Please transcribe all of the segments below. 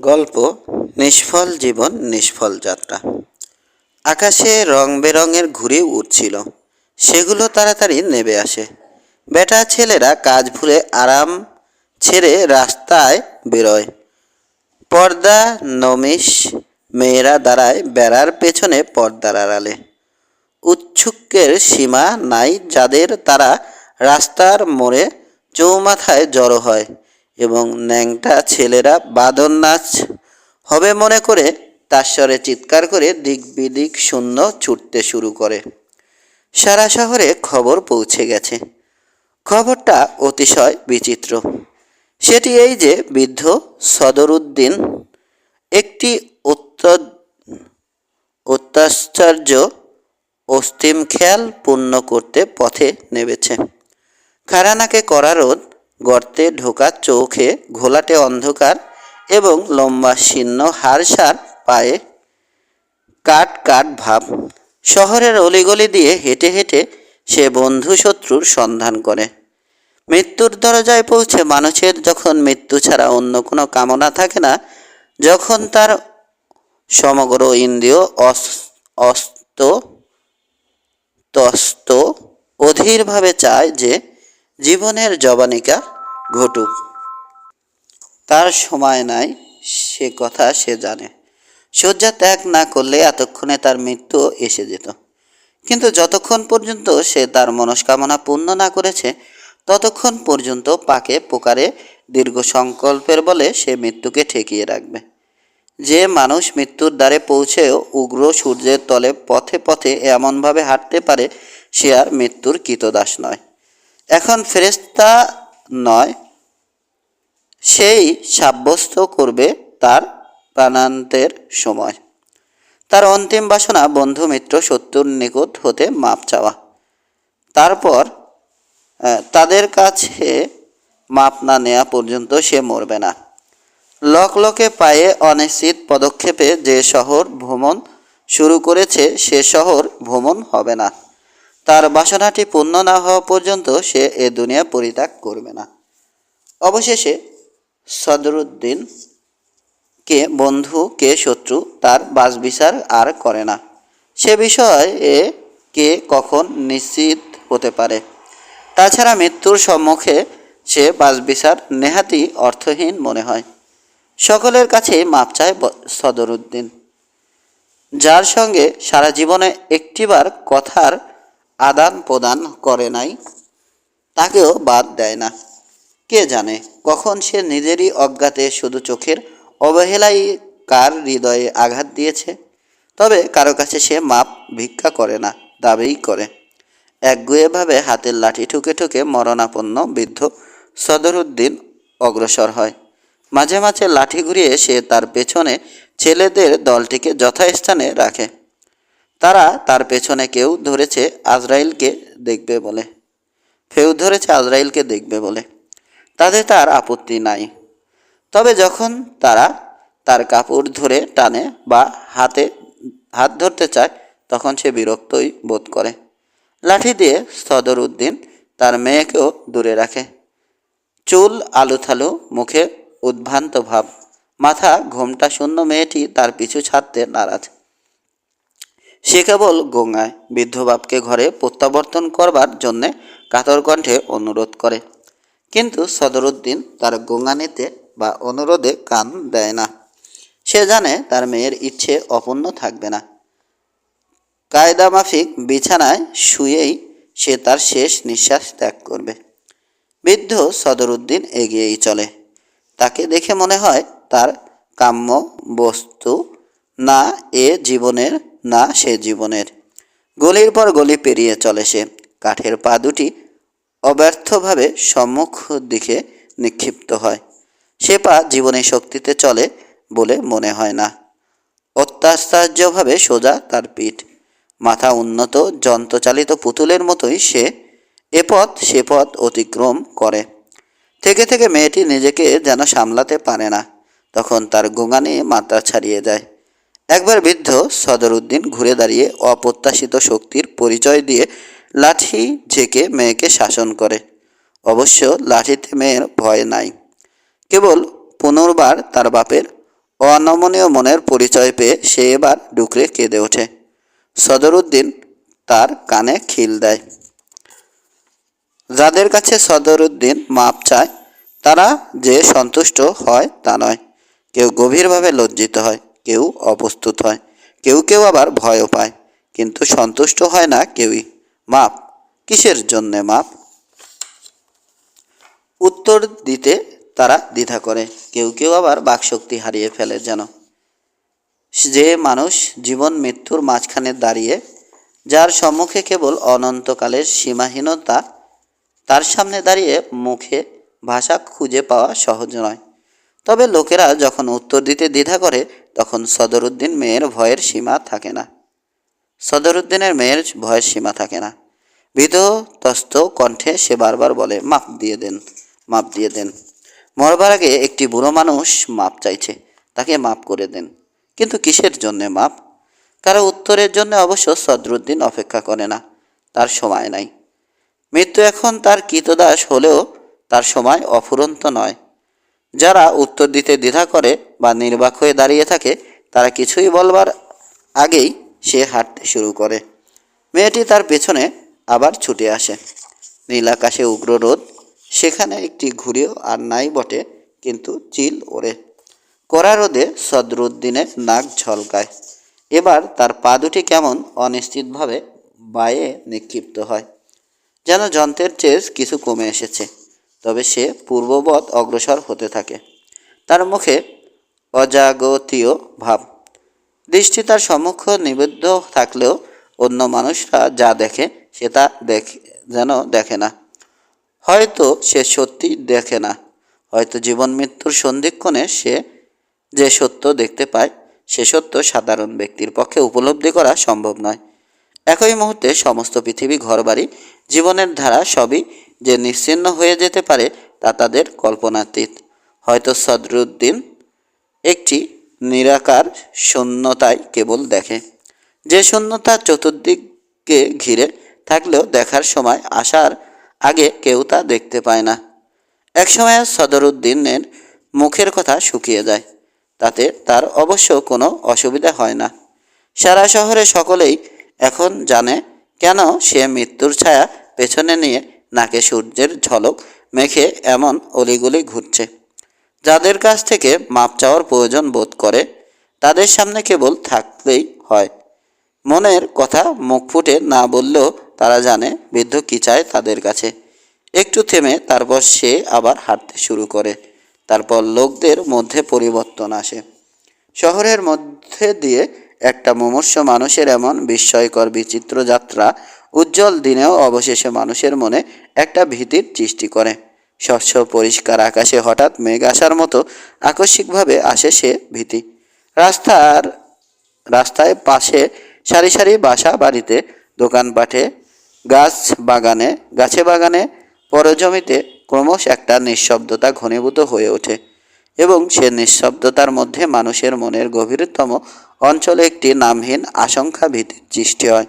গল্প, নিষ্ফল জীবন, নিষ্ফল যাত্রা। আকাশে রং বেরঙের ঘুড়ি উঠছিল সেগুলো তাড়াতাড়ি নেবে আসে। বেটা ছেলেরা কাজ ভুলে আরাম ছেড়ে রাস্তায় বেরোয়। পর্দা নমিষ মেয়েরা দাঁড়ায় বেড়ার পেছনে পর্দার আড়ালে। উচ্ছুকের সীমা নাই যাদের, তারা রাস্তার মোড়ে চৌমাথায় জড়ো হয়। এবং ন্যাংটা ছেলেরা বাদন নাচ হবে মনে করে তার স্বরে চিৎকার করে দিক বিদিক শূন্য ছুটতে শুরু করে। সারা শহরে খবর পৌঁছে গেছে। খবরটা অতিশয় বিচিত্র। সেটি এই যে বৃদ্ধ সদরুদ্দিন, একটি অত্য অত্যাশ্চর্য অস্তিম খেয়াল পূর্ণ করতে পথে নেমেছে। খারানাকে করা রোদ গর্তে ঢোকা চোখে ঘোলাটে অন্ধকার এবং লম্বা শীর্ণ হাড়সার পায়ে কাট কাট ভাব। শহরের অলিগলি দিয়ে হেঁটে হেঁটে সে বন্ধু শত্রুর সন্ধান করে। মৃত্যুর দরজায় পৌঁছে মানুষের যখন মৃত্যু ছাড়া অন্য কোনো কামনা থাকে না, যখন তার সমগ্র ইন্দ্রিয় অস- অস্ত, তস্ত, অধীরভাবে চায় যে জীবনের জবানিকা ঘটুক। তার সময় নাই, সে কথা সে জানে। শয্যা ত্যাগ না করলে এতক্ষণে তার মৃত্যু এসে যেত। কিন্তু যতক্ষণ পর্যন্ত সে তার মনস্কামনা পূর্ণ না করেছে, ততক্ষণ পর্যন্ত পাকে পোকারে দীর্ঘ সংকল্পের বলে সে মৃত্যুকে ঠেকিয়ে রাখবে। যে মানুষ মৃত্যুর দ্বারে পৌঁছেও উগ্র সূর্যের তলে পথে পথে এমনভাবে হাঁটতে পারে, সে আর মৃত্যুর কৃতদাস নয়। এখন ফেরেস্তা নয়, সেই সাব্যস্ত করবে তার প্রাণান্তের সময়। তার অন্তিম বাসনা, বন্ধু, মিত্র, শত্রুর নিকট হতে মাপ চাওয়া। তারপর তাদের কাছে মাপ না নেওয়া পর্যন্ত সে মরবে না। লকলকে পায়ে অনিশ্চিত পদক্ষেপে যে শহর ভ্রমণ শুরু করেছে, সে শহর ভ্রমণ হবে না। তার বাসনাটি পূর্ণ না হওয়া পর্যন্ত সে এ দুনিয়া পরিত্যাগ করবে না। অবশেষে সদরুদ্দিন কে বন্ধু, কে শত্রু, তার বাসবিচার আর করে না। সে বিষয়ে কে কখন নিশ্চিত হতে পারে? তাছাড়া মৃত্যুর সম্মুখে সে বাসবিচার নেহাতি অর্থহীন মনে হয়। সকলের কাছে মাপ চায় সদরুদ্দিন। যার সঙ্গে সারা জীবনে একটিবার কথার আদান প্রদান করে নাই, তাকেও বাদ দেয় না। কে জানে কখন সে নিজেরই অজ্ঞাতে শুধু চোখের অবহেলাই কার হৃদয়ে আঘাত দিয়েছে? তবে কারও কাছে সে মাপ ভিক্ষা করে না, দাবিই করে। একগুয়েভাবে হাতের লাঠি ঠুকে ঠুকে মরণাপন্ন বৃদ্ধ সদরুদ্দিন অগ্রসর হয়। মাঝে মাঝে লাঠি ঘুরিয়ে সে তার পেছনে ছেলেদের দলটিকে যথাস্থানে রাখে। তারা তার পেছনে কেউ ধরেছে আজরাইলকে দেখবে বলে। ফেউ ধরেছে আজরাইলকে দেখবে বলে। তাতে তার আপত্তি নাই। তবে যখন তারা তার কাপড় ধরে টানে বা হাতে হাত ধরতে চায়, তখন সে বিরক্তই বোধ করে। লাঠি দিয়ে সদর উদ্দিন তার মেয়েকেও দূরে রাখে। চুল আলুথালু, মুখে উদ্ভ্রান্ত ভাব। মাথা ঘোমটা শূন্য, মেয়েটি তার পিছু ছাড়তে নারাজ। সে কেবল গঙ্গায় বৃদ্ধ বাপকে ঘরে প্রত্যাবর্তন করবার জন্যে কাতর কণ্ঠে অনুরোধ করে। কিন্তু সদরুদ্দিন তার গঙ্গানিতে বা অনুরোধে কান দেয় না। সে জানে তার মেয়ের ইচ্ছে অপূর্ণ থাকবে না। কায়দা মাফিক বিছানায় শুয়েই সে তার শেষ নিঃশ্বাস ত্যাগ করবে। বৃদ্ধ সদরুদ্দিন এগিয়েই চলে। তাকে দেখে মনে হয় তার কাম্য বস্তু না এ জীবনের, না সে জীবনের। গলির পর গলি পেরিয়ে চলে সে। কাঠের পা দুটি অব্যর্থভাবে সম্মুখ দিকে নিক্ষিপ্ত হয়। সে পা জীবনের শক্তিতে চলে বলে মনে হয় না। অত্যাশ্চর্যভাবে সোজা তার পিঠ। মাথা উন্নত, যন্ত্রচালিত পুতুলের মতোই সে। এ পথ, সে পথ অতিক্রম করে। থেকে থেকে মেয়েটি নিজেকে যেন সামলাতে পারে না। তখন তার গোঙানি মাত্রা ছাড়িয়ে যায়। একবার বৃদ্ধ সদরুদ্দিন ঘুরে দাঁড়িয়ে অপ্রত্যাশিত শক্তির পরিচয় দিয়ে লাঠি ঝেঁকে মেয়েকে শাসন করে। অবশ্য লাঠিতে মেয়ের ভয় নাই। কেবল পুনর্বার তার বাপের অনমনীয় মনের পরিচয় পেয়ে সে এবার ডুকরে কেঁদে ওঠে। সদরুদ্দিন তার কানে খিল দেয়। যাদের কাছে সদরুদ্দিন মাপ চায়, তারা যে সন্তুষ্ট হয় তা নয়। কেউ গভীরভাবে লজ্জিত হয়। কেউ অপ্রস্তুত হয়, কেউ কেউ আবার ভয়ও পায়, কিন্তু সন্তুষ্ট হয় না কেউই। মাপ, কিসের জন্যে মাপ? উত্তর দিতে তারা দ্বিধা করে, কেউ কেউ আবার বাকশক্তি হারিয়ে ফেলে যেন। যে মানুষ জীবন মৃত্যুর মাঝখানে দাঁড়িয়ে, যার সম্মুখে কেবল অনন্তকালের সীমাহীনতা, তার সামনে দাঁড়িয়ে মুখে ভাষা খুঁজে পাওয়া সহজ নয়। তবে লোকেরা যখন উত্তর দিতে দ্বিধা করে তখন সদরুদ্দিন মেয়ের ভয়ের সীমা থাকে না। সদরুদ্দিনের মেয়ের ভয়ের সীমা থাকে না। বিধতস্ত কণ্ঠে সে বারবার বলে, মাপ দিয়ে দেন, মাপ দিয়ে দেন। মরবার আগে একটি বুড়ো মানুষ মাপ চাইছে, তাকে মাপ করে দেন। কিন্তু কিসের জন্যে মাপ? কারও উত্তরের জন্য অবশ্য সদরুদ্দিন অপেক্ষা করে না, তার সময় নাই। মৃত্যু এখন তার কৃতদাস হলেও তার সময় অফুরন্ত নয়। যারা উত্তর দিতে দ্বিধা করে বা নির্বাক হয়ে দাঁড়িয়ে থাকে, তারা কিছুই বলবার আগেই সে হাঁটতে শুরু করে। মেয়েটি তার পেছনে আবার ছুটে আসে। নীল আকাশে উগ্র রোদ, সেখানে একটি ঘুড়িও আর নাই বটে, কিন্তু চিল ওড়ে। কড়া রোদে সদরুদ্দিনের নাক ঝলকায়। এবার তার পা দুটি কেমন অনিশ্চিতভাবে বায়ে নিক্ষিপ্ত হয়। যেন যন্ত্রের চেজ কিছু কমে এসেছে। তবে সে পূর্ববৎ অগ্রসর হতে থাকে। তার মুখে অজাগতীয় ভাব। দৃষ্টি তার সম্মুখ নিবেদ্য থাকলেও অন্য মানুষরা যা দেখে, সে তা দেখে, যেন দেখে না। হয়তো সে সত্যি দেখে না। হয়তো জীবন মৃত্যুর সন্ধিক্ষণে সে যে সত্য দেখতে পায়, সে সত্য সাধারণ ব্যক্তির পক্ষে উপলব্ধি করা সম্ভব নয়। একই মুহূর্তে সমস্ত পৃথিবী, ঘরবাড়ি, জীবনের ধারা সবই যে নিশ্চিহ্ন হয়ে যেতে পারে তা তাদের কল্পনাতীত। হয়তো সদরুদ্দিন একটি নিরাকার শূন্যতায় কেবল দেখে। যে শূন্যতা চতুর্দিকে ঘিরে থাকলেও দেখার সময় আসার আগে কেউ তা দেখতে পায় না। একসময় সদরুদ্দিনের মুখের কথা শুকিয়ে যায়। তাতে তার অবশ্য কোনো অসুবিধা হয় না। সারা শহরে সকলেই এখন জানে কেন সে মৃত্যুর ছায়া পেছনে নিয়ে নাকে সূর্যের ঝলক মেখে এমন অলিগলি ঘুরছে। যাদের কাছ থেকে মাপ চাওয়ার প্রয়োজন বোধ করে, তাদের সামনে কেবল থাকলেই হয়। মনের কথা মুখ ফুটে না বললেও তারা জানে বৃদ্ধ কী চায় তাদের কাছে। একটু থেমে তারপর সে আবার হাঁটতে শুরু করে। তারপর লোকদের মধ্যে পরিবর্তন আসে। শহরের মধ্যে দিয়ে একটা মুমূর্ষ মানুষের এমন বিস্ময়কর বিচিত্র যাত্রা উজ্জ্বল দিনেও অবশেষে মানুষের মনে একটা ভীতির সৃষ্টি করে। স্বচ্ছ, পরিষ্কার আকাশে হঠাৎ মেঘ আসার মতো আকস্মিকভাবে আসে সে ভীতি। রাস্তার, রাস্তায় পাশে সারি সারি বাসা বাড়িতে দোকানপাটে গাছ বাগানে, গাছে বাগানে, পরজমিতে ক্রমশ একটা নিঃশব্দতা ঘনীভূত হয়ে ওঠে এবং সে নিঃশব্দতার মধ্যে মানুষের মনের গভীরতম অঞ্চলে একটি নামহীন আশঙ্কা ভীতির সৃষ্টি হয়।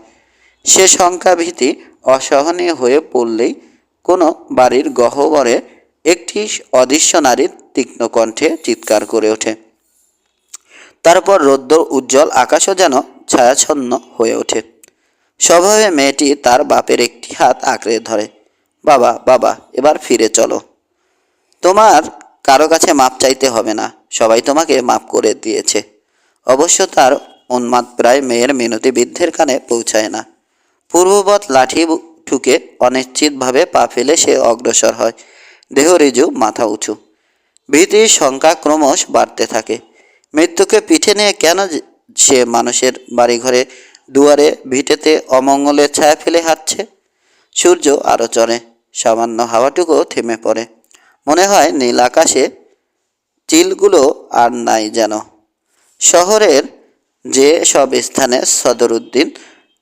সে শঙ্কা ভীতি অসহনীয় হয়ে পড়লেই কোনো বাড়ির গহ্বরে একটি অদৃশ্য নারীর তীক্ষ্ণ কণ্ঠে চিৎকার করে ওঠে। তারপর রৌদ্র উজ্জ্বল আকাশও যেন ছায়াচ্ছন্ন হয়ে ওঠে। স্বভাবে মেয়েটি তার বাপের একটি হাত আঁকড়ে ধরে, বাবা বাবা, এবার ফিরে চলো। তোমার কারও কাছে মাপ চাইতে হবে না, সবাই তোমাকে মাপ করে দিয়েছে। অবশ্য তার উন্মাদ প্রায় মেয়ের মিনতি বৃদ্ধের কানে পৌঁছায় না। পূর্ববৎ লাঠি ঠুকে অনিশ্চিতভাবে পা ফেলে সে অগ্রসর হয়। দেহ রিজু, মাথা উঁচু। ভীতির সংখ্যা ক্রমশ বাড়তে থাকে। মৃত্যুকে পিঠে নিয়ে কেন সে মানুষের বাড়িঘরে, দুয়ারে, ভিটেতে অমঙ্গলের ছায়া ফেলে হাঁটছে? সূর্য আরও চড়ে। সামান্য হাওয়াটুকু থেমে পড়ে। মনে হয় নীল আকাশে চিলগুলো আর নাই যেন। শহরের যে সব স্থানে সদরুদ্দিন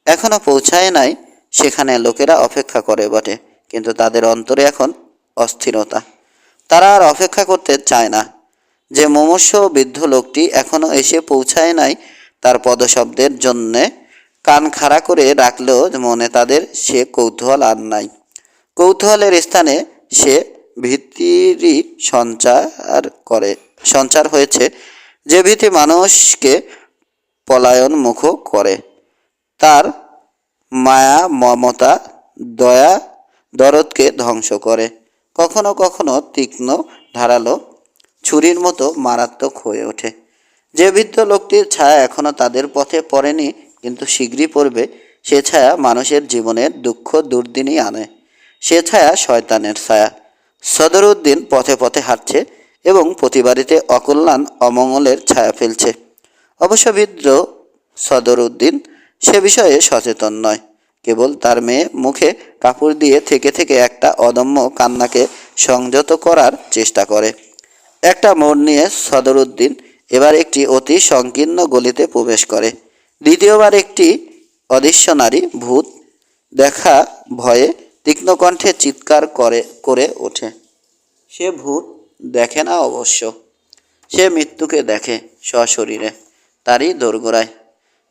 এখনও পৌঁছায় নাই, সেখানে লোকেরা অপেক্ষা করে বটে, কিন্তু তাদের অন্তরে এখন অস্থিরতা। তারা আর অপেক্ষা করতে চায় না। যে মুমূর্ষ বৃদ্ধ লোকটি এখনও এসে পৌঁছায় নাই, তার পদশব্দের জন্যে কান খাড়া করে রাখলেও মনে তাদের সে কৌতূহল আর নাই। কৌতূহলের স্থানে সে ভীতিরই সঞ্চার করে, সঞ্চার হয়েছে। যে ভীতি মানুষকে পলায়ন মুখ করে। তার মায়া, মমতা, দয়া, দরদকে ধ্বংস করে। কখনো কখনো তীক্ষ্ণ, ধারালো, ছুরির মতো মারাত্মক হয়ে ওঠে। যে বৃদ্ধ লোকটির ছায়া এখনও তাদের পথে পড়েনি, কিন্তু শীঘ্রই পড়বে, সে ছায়া মানুষের জীবনের দুঃখ দুর্দিনই আনে। সে ছায়া শয়তানের ছায়া। সদরুদ্দিন পথে পথে হাঁটছে এবং প্রতিবাড়িতে অকল্যাণ, অমঙ্গলের ছায়া ফেলছে। অবশ্য বৃদ্ধ সদরুদ্দিন সে বিষয়ে সচেতন নয়। কেবল তার মেয়ে মুখে কাপড় দিয়ে থেকে থেকে একটা অদম্য কান্নাকে সংযত করার চেষ্টা করে। একটা মোড় নিয়ে সদরুদ্দিন এবার একটি অতি সংকীর্ণ গলিতে প্রবেশ করে। দ্বিতীয়বার একটি অদৃশ্য নারী ভূত দেখা ভয়ে তীক্ষ্ণ কণ্ঠে চিৎকার করে করে ওঠে। সে ভূত দেখে না অবশ্য। সে মৃত্যুকে দেখে সশরীরে। তারই দোরগোড়ায়।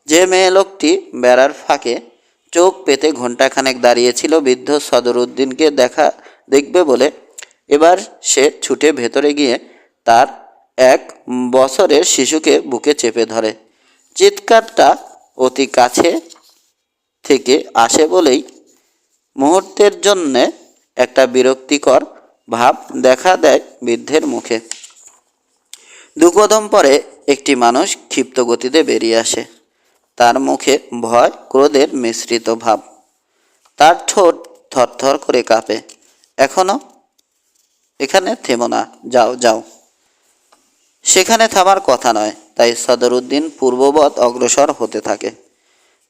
যে মেয়ে লোকটি বেড়ার ফাঁকে চোখ পেতে ঘণ্টাখানেক দাঁড়িয়েছিল, বৃদ্ধ সদরুদ্দিনকে দেখা, দেখবে বলে। এবার সে ছুটে ভেতরে গিয়ে তার এক বছরের শিশুকে বুকে চেপে ধরে। চিৎকারটা অতি কাছে থেকে আসে বলেই মুহূর্তের জন্যে একটা বিরক্তিকর ভাব দেখা দেয় বৃদ্ধের মুখে। দুকদম পরে একটি মানুষ ক্ষিপ্ত গতিতে বেরিয়ে আসে। তার মুখে ভয়, ক্রোধের মিশ্রিত ভাব। তার ঠোঁট থরথর করে কাঁপে। এখনও এখানে থেমো না, যাও যাও। সেখানে থামার কথা নয়, তাই সদরুদ্দিন পূর্ববৎ অগ্রসর হতে থাকে।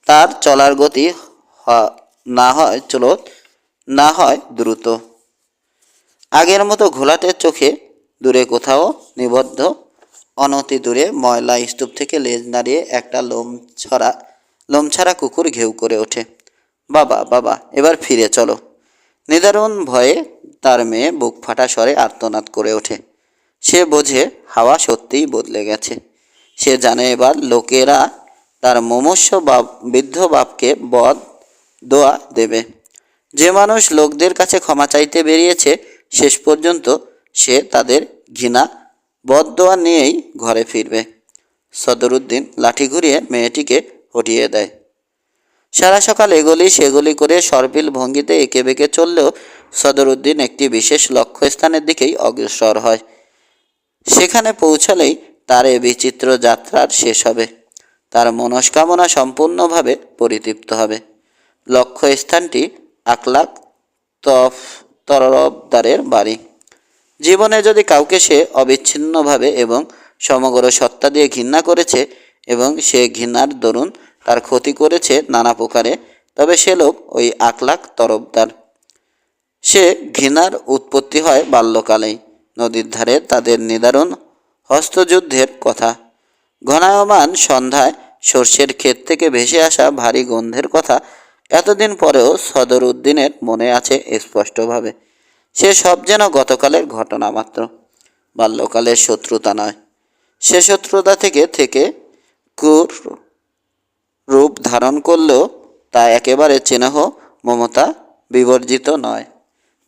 তার চলার গতি না হয় চলত না হয় দ্রুত। আগের মতো ঘোলাটে চোখে দূরে কোথাও নিবদ্ধ অনতি দূরে ময়লা স্তূপ থেকে লেজ নাড়িয়ে একটা লোম ছড়া লোম ছাড়া কুকুর ঘেউ করে ওঠে। বাবা বাবা, এবার ফিরে চলো। নিদারুণ ভয়ে তার মেয়ে বুক ফাটা স্বরে আর্তনাদ করে ওঠে। সে বোঝে হাওয়া সত্যিই বদলে গেছে। সে জানে এবার লোকেরা তার মমস্য বাপ, বৃদ্ধ বাপকে বদ দোয়া দেবে। যে মানুষ লোকদের কাছে ক্ষমা চাইতে বেরিয়েছে, শেষ পর্যন্ত সে তাদের ঘৃণা বদদোয়া নিয়েই ঘরে ফিরবে। সদরুদ্দিন লাঠি ঘুরিয়ে মেয়েটিকে হটিয়ে দেয়। সারা সকাল এগলি সেগুলি করে সরপিল ভঙ্গিতে এঁকে বেঁকে চললেও সদরুদ্দিন একটি বিশেষ লক্ষ্যস্থানের দিকেই অগ্রসর হয়। সেখানে পৌঁছালেই তার এ বিচিত্র যাত্রার শেষ হবে। তার মনস্কামনা সম্পূর্ণভাবে পরিতৃপ্ত হবে। লক্ষ্যস্থানটি আকলাক তফ তরফদারের বাড়ি। জীবনে যদি কাউকে সে অবিচ্ছিন্নভাবে এবং সমগ্র সত্তা দিয়ে ঘৃণা করেছে এবং সে ঘৃণার দরুন তার ক্ষতি করেছে নানা প্রকারে, তবে সে লোক ওই আকলাক তরফদার। সে ঘৃণার উৎপত্তি হয় বাল্যকালেই, নদীর ধারে তাদের নিদারুণ হস্তযুদ্ধের কথা। ঘনায়মান সন্ধ্যায় সর্ষের ক্ষেত থেকে ভেসে আসা ভারী গন্ধের কথা এতদিন পরেও সদর উদ্দিনের মনে আছে স্পষ্টভাবে। সে সব যেন গতকালের ঘটনা মাত্র। বাল্যকালের শত্রুতা নয়। সে শত্রুতা থেকে থেকে কুর রূপ ধারণ করলেও তা একেবারে চেনাহ মমতা বিবর্জিত নয়।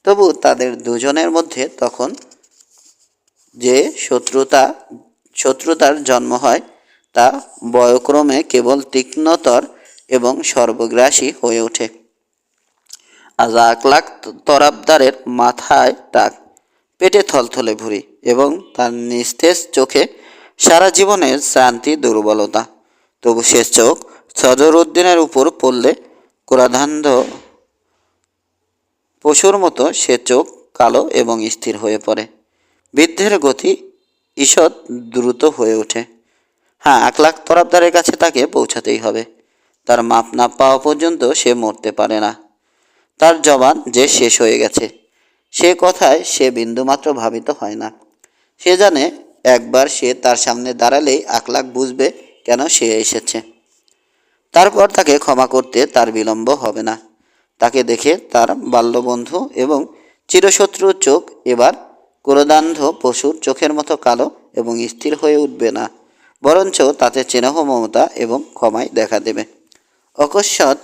তবু তাদের দুজনের মধ্যে তখন যে শত্রুতা, শত্রুতার জন্ম হয়, তা বয়ক্রমে কেবল তীক্ষ্ণতর এবং সর্বগ্রাসী হয়ে ওঠে। আজ এক লাখ তরাবদারের মাথায় টাক পেটে থলথলে ভুরি এবং তার নিস্তেজ চোখে সারা জীবনের শান্তি, দুর্বলতা। তবু শেষ চোখ সদর উদ্দিনের উপর পড়লে কোরাধান্ধ পশুর মতো সে চোখ কালো এবং স্থির হয়ে পড়ে। বৃদ্ধের গতি ঈষৎ দ্রুত হয়ে ওঠে। হ্যাঁ এক লাখ তরফদারের কাছে তাকে পৌঁছাতেই হবে। তার মাপ না পাওয়া পর্যন্ত সে মরতে পারে না। তার জবান যে শেষ হয়ে গেছে। সে কথায় সে বিন্দুমাত্র ভাবিত হয় না। সে জানে একবার সে তার সামনে দাঁড়ালেই আকলাক বুঝবে কেন সে এসেছে। তারপর তাকে ক্ষমা করতে তার বিলম্ব হবে না। তাকে দেখে তার বাল্যবন্ধু এবং চিরশত্রুর চোখ এবার ক্রোধান্ধ পশুর চোখের মতো কালো এবং স্থির হয়ে উঠবে না, বরঞ্চ তাতে চেনহ মমতা এবং ক্ষমায় দেখা দেবে। অকস্মাৎ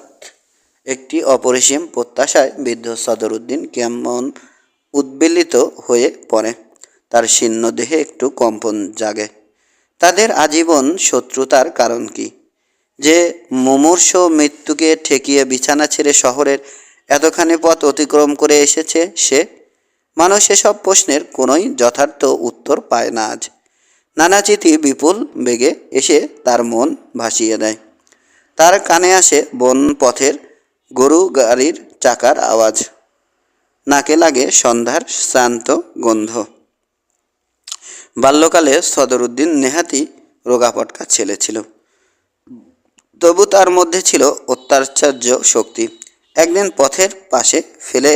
একটি অপরিসীম প্রত্যাশায় বৃদ্ধ সদরুদ্দিন কেমন উদ্বেলিত হয়ে পড়ে। তার শীর্ণ দেহে একটু কম্পন জাগে। তাদের আজীবন শত্রুতার কারণ কি? যে মুমূর্ষ মৃত্যুকে ঠেকিয়ে বিছানা ছেড়ে শহরের এতখানি পথ অতিক্রম করে এসেছে সে? মানুষ এসব প্রশ্নের কোনোই যথার্থ উত্তর পায় না আজ। নানাচিতি বিপুল বেগে এসে তার মন ভাসিয়ে দেয়। তার কানে আসে বন পথের গরু গাড়ির চাকার আওয়াজ। নাকে লাগে সন্ধ্যার শ্রান্ত গন্ধ। বাল্যকালে সদরুদ্দিন নেহাতি রোগাপটকা ছেলে ছিল তবু তার মধ্যে ছিল অত্যাচার্য শক্তি। একদিন পথের পাশে ফেলে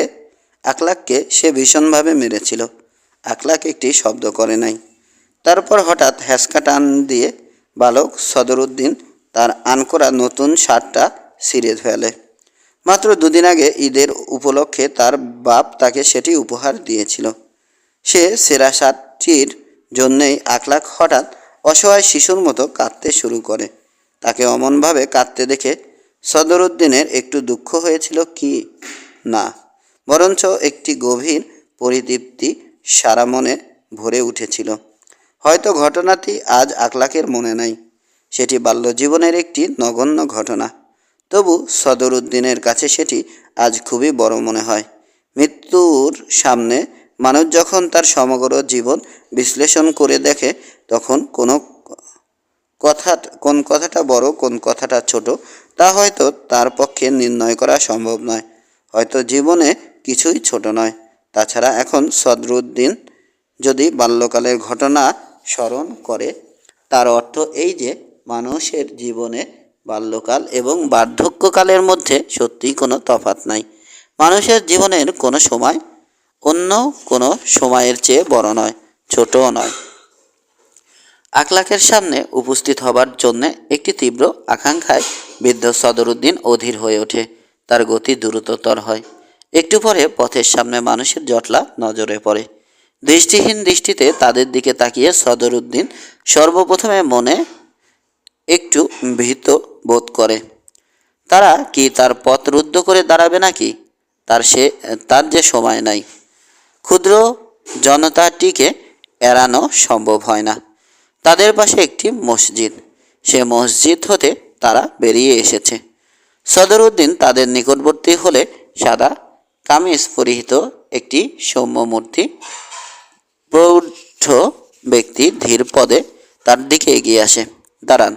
আকলাককে সে ভীষণভাবে মেরেছিল। আকলাক একটি শব্দ করে নাই। তারপর হঠাৎ হ্যাসকা টান দিয়ে বালক সদরুদ্দিন তার আনকরা নতুন শার্টটা সিরে ফেলে। মাত্র দুদিন আগে ঈদের উপলক্ষে তার বাপ তাকে সেটি উপহার দিয়েছিল। সে সেরা সাতটির জন্যেই আকলাক হঠাৎ অসহায় শিশুর মতো কাঁদতে শুরু করে। তাকে অমনভাবে কাঁদতে দেখে সদরুদ্দিনের একটু দুঃখ হয়েছিল কি না, বরঞ্চ একটি গভীর পরিতৃপ্তি সারা মনে ভরে উঠেছিল। হয়তো ঘটনাটি আজ আকলাকের মনে নাই, সেটি বাল্যজীবনের একটি নগণ্য ঘটনা। তবু সদরুদ্দিনের কাছে সেটি আজ খুবই বড় মনে হয়। মৃত্যুর সামনে মানুষ যখন তার সমগ্র জীবন বিশ্লেষণ করে দেখে, তখন কোনো কথা, কোন কথাটা বড়, কোন কথাটা ছোট, তা হয়তো তার পক্ষে নির্ণয় করা সম্ভব নয়। হয়তো জীবনে কিছুই ছোট নয়। তাছাড়া এখন সদরুদ্দিন যদি বাল্যকালের ঘটনা স্মরণ করে, তার অর্থ এই যে, মানুষের জীবনে বাল্যকাল এবং বার্ধক্যকালের মধ্যে সত্যিই কোনো তফাৎ নাই। মানুষের জীবনের কোনো সময় অন্য কোনো সময়ের চেয়ে বড় নয়, ছোটও নয়। আকলাকের সামনে উপস্থিত হবার জন্যে একটি তীব্র আকাঙ্ক্ষায় বৃদ্ধ সদরুদ্দিন অধীর হয়ে ওঠে। তার গতি দ্রুততর হয়। একটু পরে পথের সামনে মানুষের জটলা নজরে পড়ে। দৃষ্টিহীন দৃষ্টিতে তাদের দিকে তাকিয়ে সদরুদ্দিন সর্বপ্রথমে মনে একটু ভীত বোধ করে। তারা কি তার পথ রুদ্ধ করে দাঁড়াবে নাকি? তার সে, তার যে সময় নাই। ক্ষুদ্র জনতাটিকে এড়ানো সম্ভব হয় না। তাদের পাশে একটি মসজিদ। সে মসজিদ হতে তারা বেরিয়ে এসেছে। সদরুদ্দিন তাদের নিকটবর্তী হলে সাদা কামিজ পরিহিত একটি সৌম্য মূর্তি। প্রৌঢ় ব্যক্তি ধীর পদে তার দিকে এগিয়ে আসে। দাঁড়ান।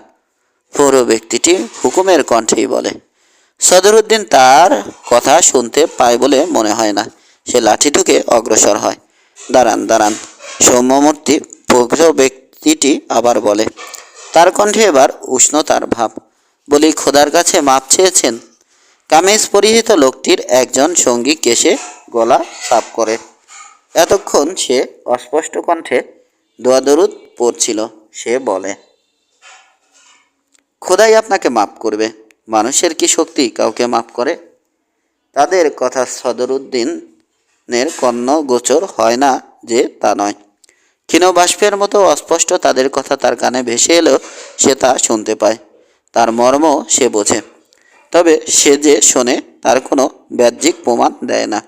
পৌর ব্যক্তিটি হুকুমের কণ্ঠেই বলে। সদরুদ্দিন তার কথা শুনতে পায় বলে মনে হয় না। সে লাঠি ঢুকে অগ্রসর হয়। দাঁড়ান দাঁড়ান। সৌম্যমূর্তি পৌর ব্যক্তিটি আবার বলে, তার কণ্ঠে এবার উষ্ণতার ভাব। বলি, খোদার কাছে মাপ চেয়েছেন? কামিজ পরিহিত লোকটির একজন সঙ্গী কেশে গলা সাফ করে। এতক্ষণ সে অস্পষ্ট কণ্ঠে দোয়াদরুদ পড়ছিল। সে বলে খোদাই আপনাকে মাফ করবে। মানুষের কি শক্তি কাউকে মাফ করে? তাদের কথা সদরুদ্দিনের কর্ণ গোচর হয় না যে তা নয়। ক্ষীণ বাষ্পের মতো অস্পষ্ট তাদের কথা তার কানে ভেসে এলেও সে তা শুনতে পায়। তার মর্ম সে বোঝে। তবে সে যে শোনে তার কোনো ব্যাহ্যিক প্রমাণ দেয় না।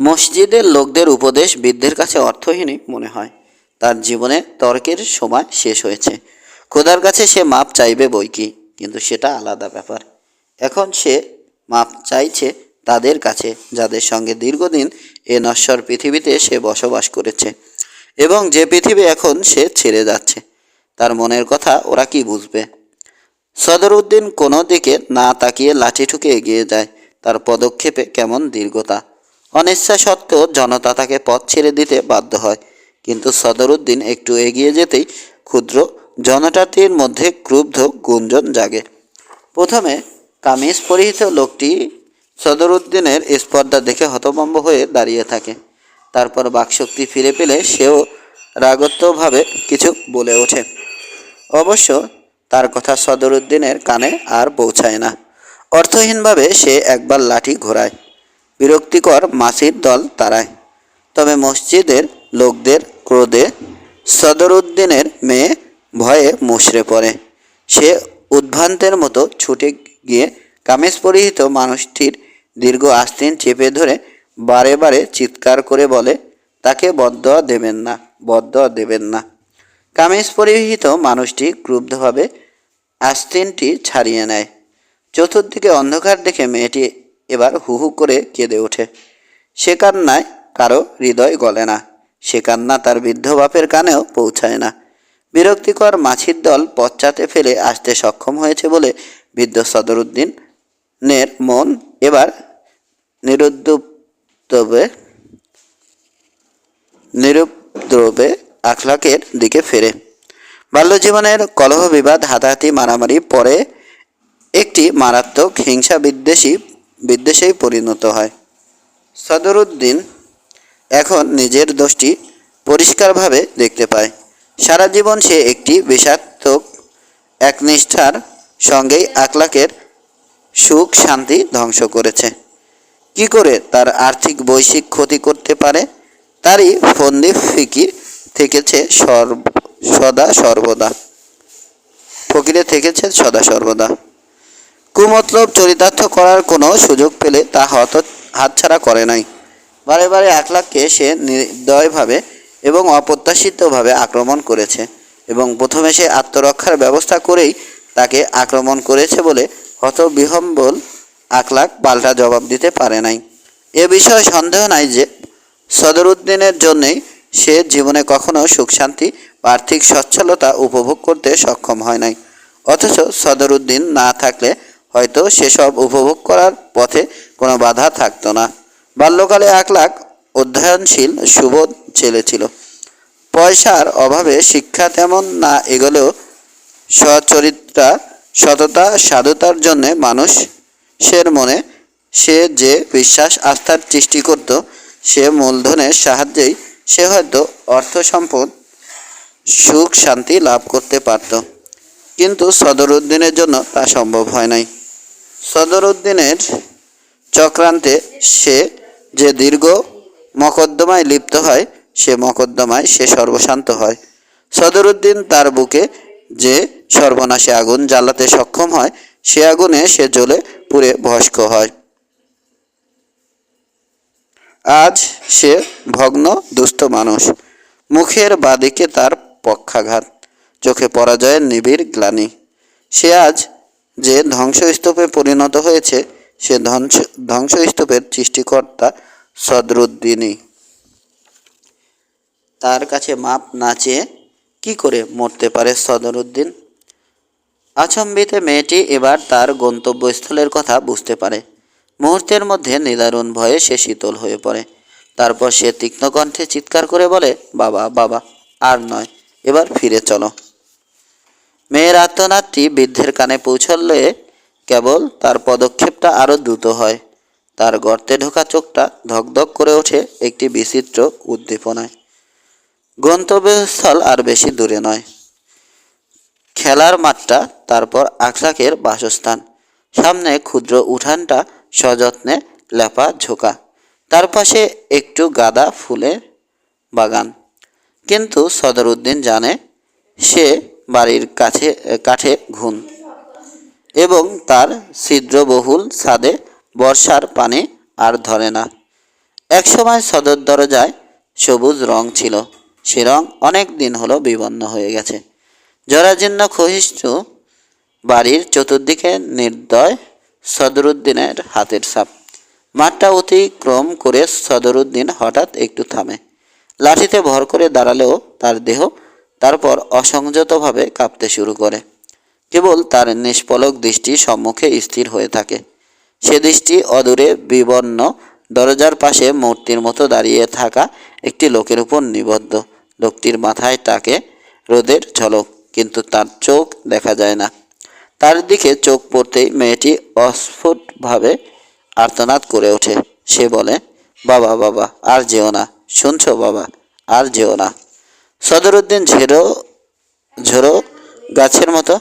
মসজিদের লোকদের উপদেশ বৃদ্ধের কাছে অর্থহীনই মনে হয়। তার জীবনে তর্কের সময় শেষ হয়েছে। খোদার কাছে সে মাপ চাইবে বই কি? কিন্তু সেটা আলাদা ব্যাপার। এখন সে মাপ চাইছে তাদের কাছে, যাদের সঙ্গে দীর্ঘদিন এ নশ্বর পৃথিবীতে সে বসবাস করেছে। এবং যে পৃথিবী এখন সে ছেড়ে যাচ্ছে। তার মনের কথা ওরা কি বুঝবে? সদরউদ্দিন কোনো দিকে না তাকিয়ে লাঠি ঠুকে এগিয়ে যায়। তার পদক্ষেপে কেমন দীর্ঘতা। অনিচ্ছা সত্ত্বেও জনতা তাকে পথ ছেড়ে দিতে বাধ্য হয়। কিন্তু সদরউদ্দিন একটু এগিয়ে যেতেই ক্ষুদ্র জনতাটির মধ্যে ক্রুব্ধ গুঞ্জন জাগে। প্রথমে কামিজ পরিহিত লোকটি সদরউদ্দিনের স্পর্ধা দেখে হতভম্ব হয়ে দাঁড়িয়ে থাকে। তারপর বাকশক্তি ফিরে পেলে সেও রাগত্বভাবে কিছু বলে ওঠে। অবশ্য তার কথা সদরুদ্দিনের কানে আর পৌঁছায় না। অর্থহীনভাবে সে একবার লাঠি ঘোরায়। বিরক্তিকর মাসির দল তারায় তবে মসজিদের লোকদের ক্রোধে সদরুদ্দিনের মেয়ে ভয়ে মুষড়ে পড়ে। সে উদ্ভ্রান্তের মতো ছুটে গিয়ে কামিজ পরিহিত মানুষটির দীর্ঘ আস্তিন চেপে ধরে বারে বারে চিৎকার করে বলে, তাকে বদয়া দেবেন না বদয়া দেবেন না। কামিজ পরিহিত মানুষটি ক্রুব্ধভাবে আস্তিনটি ছাড়িয়ে নেয়। চতুর্দিকে অন্ধকার দেখে মেয়েটি এবার হু হু করে কেঁদে ওঠে। সে কান্নায় কারও হৃদয় গলে না। সে কান্না তার বৃদ্ধ বাপের কানেও পৌঁছায় না। বিরক্তিকর মাছির দল পশ্চাতে ফেলে আসতে সক্ষম হয়েছে বলে বৃদ্ধ সদরুদ্দিনের মন এবার নিরুদ্রবে নিরুদ্রবে আখলাকের দিকে ফেরে। বাল্যজীবনের কলহ, বিবাদ, হাতাহাতি, মারামারি পরে একটি মারাত্মক হিংসা বিদ্বেষী বিদ্বেষেই পরিণত হয়। সদরুদ্দিন এখন নিজের দোষটি পরিষ্কারভাবে দেখতে পায়। সারা জীবন সে একটি বিষাক্তক একনিষ্ঠার সঙ্গেই আকলাকের সুখ, শান্তি ধ্বংস করেছে। কি করে তার আর্থিক বৈশ্বিক ক্ষতি করতে পারে? তারই ফন্দি ফিকির থেকেছে সর্ব, সদা সর্বদা। ফকিরে থেকেছে সদা সর্বদা। কুমতলব চরিতার্থ করার কোনো সুযোগ পেলে তা হত, হাতছাড়া করে নাই। বারে বারে আখলাককে সে নির্দয়ভাবে এবং অপ্রত্যাশিতভাবে আক্রমণ করেছে এবং প্রথমে সে আত্মরক্ষার ব্যবস্থা করেই তাকে আক্রমণ করেছে বলে হতবিহম্বল আকলাক পাল্টা জবাব দিতে পারে নাই। এ বিষয়ে সন্দেহ নাই যে সদরুদ্দিনের জন্যেই সে জীবনে কখনো সুখ শান্তি, আর্থিক সচ্ছলতা উপভোগ করতে সক্ষম হয় নাই। অথচ সদরুদ্দিন না থাকলে হয়তো সেসব উপভোগ করার পথে কোনো বাধা থাকতো না। বাল্যকালে আকলাক অধ্যয়নশীল, সুবোধ ছেলে ছিল। পয়সার অভাবে শিক্ষা তেমন না এগোলেও সচরিত্রা সততা, সাধুতার জন্যে মানুষের মনে সে যে বিশ্বাস, আস্থার সৃষ্টি করত, সে মূলধনের সাহায্যেই সে হয়তো অর্থ, সম্পদ, সুখ, শান্তি লাভ করতে পারত। কিন্তু সদরুদ্দিনের জন্য তা সম্ভব হয় নাই। সদরুদ্দিনের চক্রান্তে সে যে দীর্ঘ মকদ্দমায় লিপ্ত হয় সে মকদ্দমায় সে সর্বশান্ত হয়। সদরুদ্দিন তার বুকে যে সর্বনাশে আগুন জ্বালাতে সক্ষম হয়, সে আগুনে সে জ্বলে পুড়ে ভস্ক হয়। আজ সে ভগ্ন, দুস্থ মানুষ। মুখের বাদিকে তার পক্ষাঘাত। চোখে পরাজয়ের নিবিড় গ্লানি। সে আজ যে ধ্বংসস্তূপে পরিণত হয়েছে, সে ধ্বংস, ধ্বংসস্তূপের সৃষ্টিকর্তা সদরুদ্দিনই। তার কাছে মাপ না চেয়ে কী করে মরতে পারে সদরুদ্দিন আচম্বিতে মেয়েটি এবার তার গন্তব্যস্থলের কথা বুঝতে পারে। মুহূর্তের মধ্যে নিদারুণ ভয়ে সে শীতল হয়ে পড়ে। তারপর সে তীক্ষ্ণ কণ্ঠে চিৎকার করে বলে, বাবা বাবা, আর নয়, এবার ফিরে চলো। মেয়ের আত্মনাদটি বৃদ্ধের কানে পৌঁছলে কেবল তার পদক্ষেপটা আরও দ্রুত হয়। তার গর্তে ঢোকা চোখটা ধকধক করে ওঠে একটি বিচিত্র উদ্দীপনায়। গন্তব্যস্থল আর বেশি দূরে নয়। খেলার মাঠটা, তারপর আখলাকের বাসস্থান। সামনে ক্ষুদ্র উঠানটা, সযত্নে লেপা ঝোকা। তার পাশে একটু গাঁদা ফুলের বাগান। কিন্তু সদরুদ্দিন জানে, সে বাড়ির কাছে, কাঠে ঘুন এবং তার ছিদ্রবহুল ছাদে বর্ষার পানি আর ধরে না। একসময় সদর দরজায় সবুজ রং ছিল। সে রং অনেক দিন হলো বিবন্ন হয়ে গেছে। জরাজীর্ণ ক্ষয়িষ্ণু বাড়ির চতুর্দিকে নির্দয় সদরুদ্দিনের হাতের ছাপ মাঠটা অতিক্রম করে সদরুদ্দিন হঠাৎ একটু থামে। লাঠিতে ভর করে দাঁড়ালেও তার দেহ তারপর অসংযতভাবে কাঁপতে শুরু করে। কেবল তার নিষ্পলক দৃষ্টি সম্মুখে স্থির হয়ে থাকে। সে দৃষ্টি অদূরে বিবর্ণ দরজার পাশে মূর্তির মতো দাঁড়িয়ে থাকা একটি লোকের উপর নিবদ্ধ। লোকটির মাথায় তাকে রোদের ঝলক, কিন্তু তার চোখ দেখা যায় না। তার দিকে চোখ পড়তেই মেয়েটি অস্ফুটভাবে আর্তনাদ করে ওঠে। সে বলে, বাবা বাবা, আর যেও না। শুনছো, বাবা, আর যেও না। সদরুদ্দিন ঝেড়ো, ঝোড়ো গাছের মতো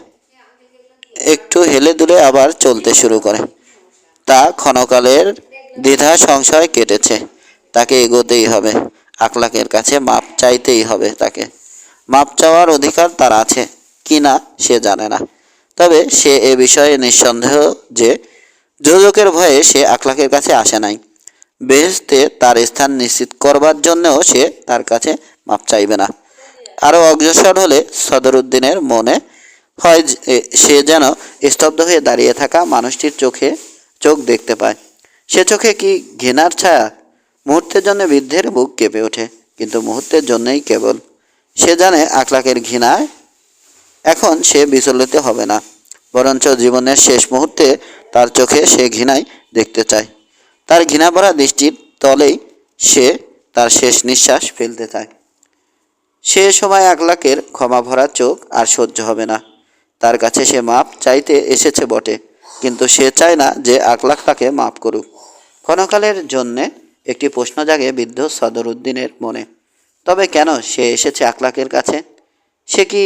একটু হেলে দুলে আবার চলতে শুরু করে। তা ক্ষণকালের দ্বিধা সংশয় কেটেছে। তাকে এগোতেই হবে। আকলাকের কাছে মাপ চাইতেই হবে তাকে। মাপ চাওয়ার অধিকার তার আছে, কি না সে জানে না। তবে সে এ বিষয়ে নিঃসন্দেহ যে যোজকের ভয়ে সে আকলাকের কাছে আসে নাই। বেহেস্তে তার স্থান নিশ্চিত করবার জন্যও সে তার কাছে মাপ চাইবে না। আরও অগ্রসর হলে সদরুদ্দিনের মনে হয় সে যেন স্তব্ধ হয়ে দাঁড়িয়ে থাকা মানুষটির চোখে চোখ দেখতে পায়। সে চোখে কি ঘৃণার ছায়া মুহূর্তের জন্য বৃদ্ধের বুক কেঁপে ওঠে, কিন্তু মুহূর্তের জন্যই কেবল। সে জানে আকলাকের ঘৃণায় এখন সে বিচলিত হবে না, বরঞ্চ জীবনের শেষ মুহূর্তে তার চোখে সে ঘৃণাই দেখতে চায়। তার ঘৃণা ভরা দৃষ্টির তলেই সে তার শেষ নিঃশ্বাস ফেলতে চায়। সে সময় আকলাকের ক্ষমা ভরা চোখ আর সহ্য হবে না। তার কাছে সে মাপ চাইতে এসেছে বটে, কিন্তু সে চায় না যে আকলাক তাকে মাপ করুক। ক্ষণকালের জন্যে একটি প্রশ্ন জাগে বৃদ্ধ সদরুদ্দিনের মনে। তবে কেন সে এসেছে আকলাকের কাছে? সে কি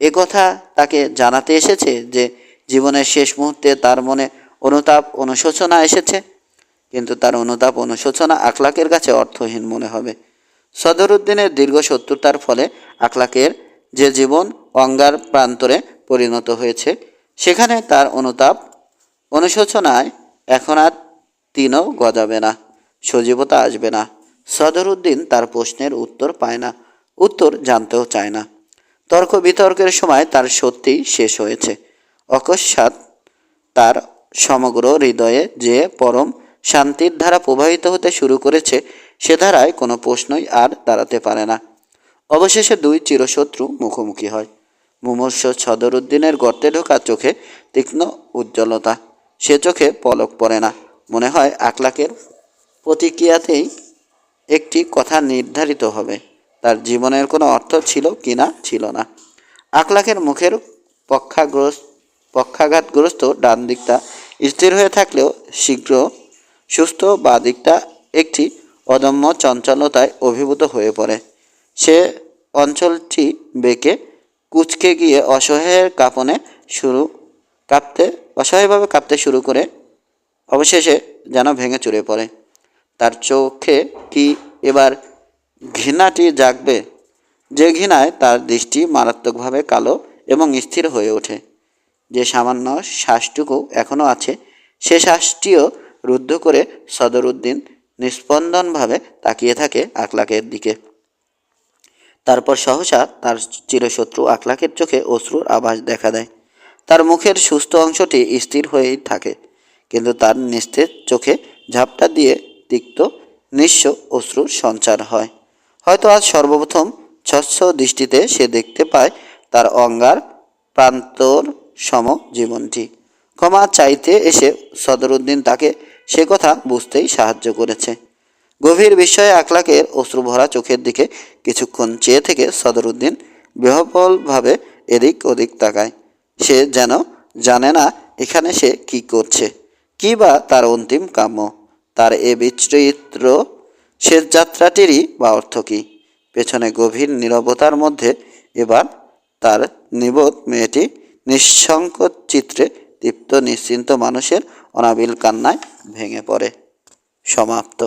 একথা তাকে জানাতে এসেছে যে জীবনের শেষ মুহূর্তে তার মনে অনুতাপ অনুশোচনা এসেছে? কিন্তু তার অনুতাপ অনুশোচনা আকলাকের কাছে অর্থহীন মনে হবে। সদরুদ্দিনের দীর্ঘ শত্রুতার ফলে আকলাকের যে জীবন অঙ্গার প্রান্তরে পরিণত হয়েছে, সেখানে তার অনুতাপ অনুশোচনায় এখন আর তিনও গজাবে না। সজীবতা আসবে না। সদরুদ্দিন তার প্রশ্নের উত্তর পায় না, উত্তর জানতেও চায় না। তর্ক বিতর্কের সময় তার সত্যিই শেষ হয়েছে। অকস্মাৎ তার সমগ্র হৃদয়ে যে পরম শান্তির ধারা প্রবাহিত হতে শুরু করেছে, সে ধারায় কোনো প্রশ্নই আর দাঁড়াতে পারে না। অবশেষে দুই চিরশত্রু মুখোমুখি হয়। মুমূর্ষ সদরুদ্দিনের গর্তে ঢোকা চোখে তীক্ষ্ণ উজ্জ্বলতা। সে চোখে পলক পড়ে না। মনে হয় আকলাকের প্রতিক্রিয়াতেই একটি কথা নির্ধারিত হবে। তার জীবনের কোনো অর্থ ছিল কি না ছিল না। আকলাকের মুখের পক্ষাগ্রস্ত পক্ষাঘাতগ্রস্ত ডান দিকটা স্থির হয়ে থাকলেও শীঘ্র সুস্থ বা দিকটা একটি অদম্য চঞ্চলতায় অভিভূত হয়ে পড়ে। সে অঞ্চলটি বেঁকে কুচকে গিয়ে অসহায়ের কাঁপনে শুরু কাঁপতে, অসহায়ভাবে কাঁপতে শুরু করে অবশেষে যেন ভেঙে চুরে পড়ে। তার চোখে কি এবার ঘৃণাটি জাগবে? যে ঘৃণায় তার দৃষ্টি মারাত্মকভাবে কালো এবং স্থির হয়ে ওঠে। যে সামান্য শ্বাসটুকু এখনও আছে, সে শ্বাসটিও রুদ্ধ করে সদরুদ্দিন নিস্পন্দনভাবে তাকিয়ে থাকে আকলাকের দিকে। তারপর সহসা তার চিরশত্রু আকলাকের চোখে অশ্রুর আভাস দেখা দেয়। তার মুখের সুস্থ অংশটি স্থির হয়েই থাকে, কিন্তু তার নিস্তেজ চোখে ঝাপটা দিয়ে তিক্ত, নিঃস্ব অশ্রুর সঞ্চার হয়। হয়তো আজ সর্বপ্রথম স্বচ্ছ দৃষ্টিতে সে দেখতে পায় তার অঙ্গার প্রান্তর সম জীবনটি ক্ষমা চাইতে এসে সদরুদ্দিন তাকে সে কথা বুঝতেই সাহায্য করেছে। গভীর বিস্ময়ে আকলাকের অশ্রুভরা চোখের দিকে কিছুক্ষণ চেয়ে থেকে সদরুদ্দিন বিহবলভাবে এদিক ওদিক তাকায়। সে যেন জানে না এখানে সে কি করছে, কি বা তার অন্তিম কাম্য। তার এ বিচিত্র শেষ যাত্রাটিরই বা অর্থ কী? পেছনে গভীর নিরবতার মধ্যে এবার তার নিবোধ মেয়েটি নিঃসংকট চিত্রে তৃপ্ত নিশ্চিন্ত মানুষের অনাবিল কান্নায় ভেঙে পড়ে। সমাপ্ত।